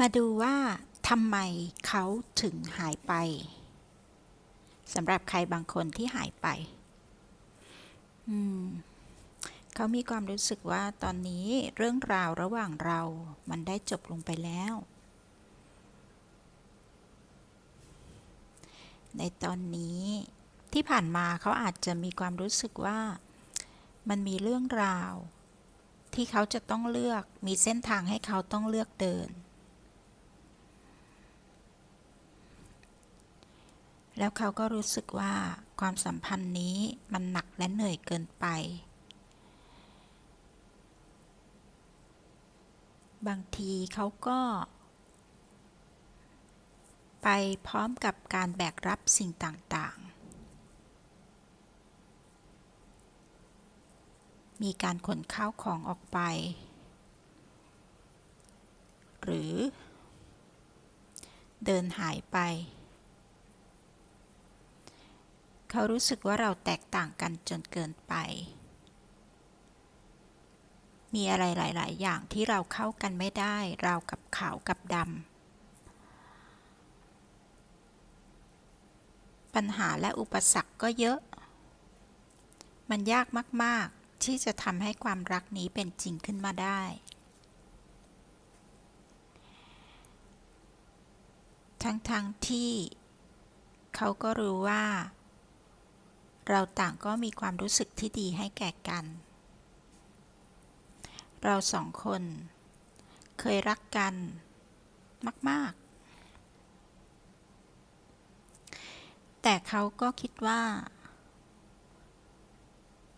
มาดูว่าทำไมเขาถึงหายไปสำหรับใครบางคนที่หายไป อืม เขามีความรู้สึกว่าตอนนี้เรื่องราวระหว่างเรา มันได้จบลงไปแล้ว ในตอนนี้ที่ผ่านมาเขาอาจจะมีความรู้สึกว่า มันมีเรื่องราว ที่เขาจะต้องเลือก มีเส้นทางให้เขาต้องเลือกเดิน แล้วเขาก็รู้สึกว่าความสัมพันธ์นี้มันหนักและเหนื่อยเกินไป บางทีเขาก็ ไปพร้อมกับการแบกรับสิ่งต่างๆ มีการขนข้าวของออกไป หรือ เดินหายไป เขารู้สึกว่าเราแตกต่างกันจนเกินไป มีอะไรหลาย ๆ อย่างที่เราเข้ากันไม่ได้ เรากับขาวกับดำ ปัญหาและอุปสรรคก็เยอะ มันยากมาก ๆ ที่จะทำให้ความรักนี้เป็นจริงขึ้นมาได้ทั้งๆทที่เขาก็รู้ว่า เราต่างก็มีความรู้สึกที่ดีให้แก่กัน เราสองคน เคยรักกัน มาก ๆ แต่เขาก็คิดว่า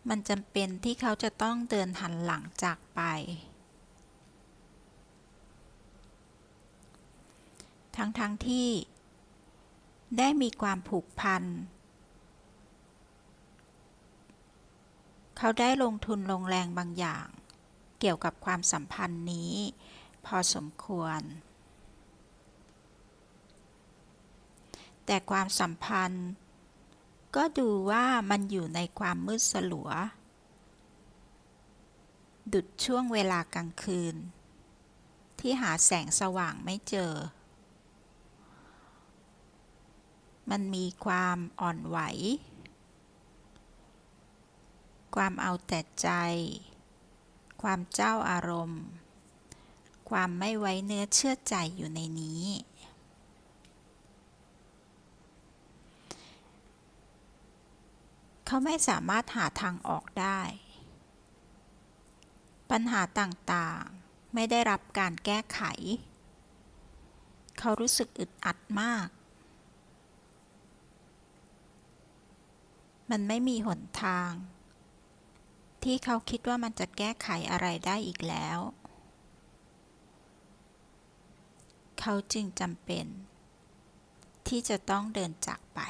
มันจำเป็นที่เขาจะต้องเดินหันหลังจากไป ทั้งๆทที่ได้มีความผูกพัน เขาได้ลงทุนลงแรงบางอย่าง เกี่ยวกับความสัมพันธ์นี้ พอสมควร แต่ความสัมพันธ์ ก็ดูว่ามันอยู่ในความมืดสลัว ดุดช่วงเวลากลางคืน ที่หาแสงสว่างไม่เจอ มันมีความอ่อนไหว ความเอาแต่ใจ ความเจ้าอารมณ์ ความไม่ไว้เนื้อเชื่อใจอยู่ในนี้ เขาไม่สามารถหาทางออกได้ ปัญหาต่างๆไม่ได้รับการแก้ไข เขารู้สึกอึดอัดมากมันไม่มีหนทาง ที่เขาคิดว่ามันจะแก้ไขอะไรได้อีกแล้ว เขาจึงจำเป็น ที่จะต้องเดินจากไป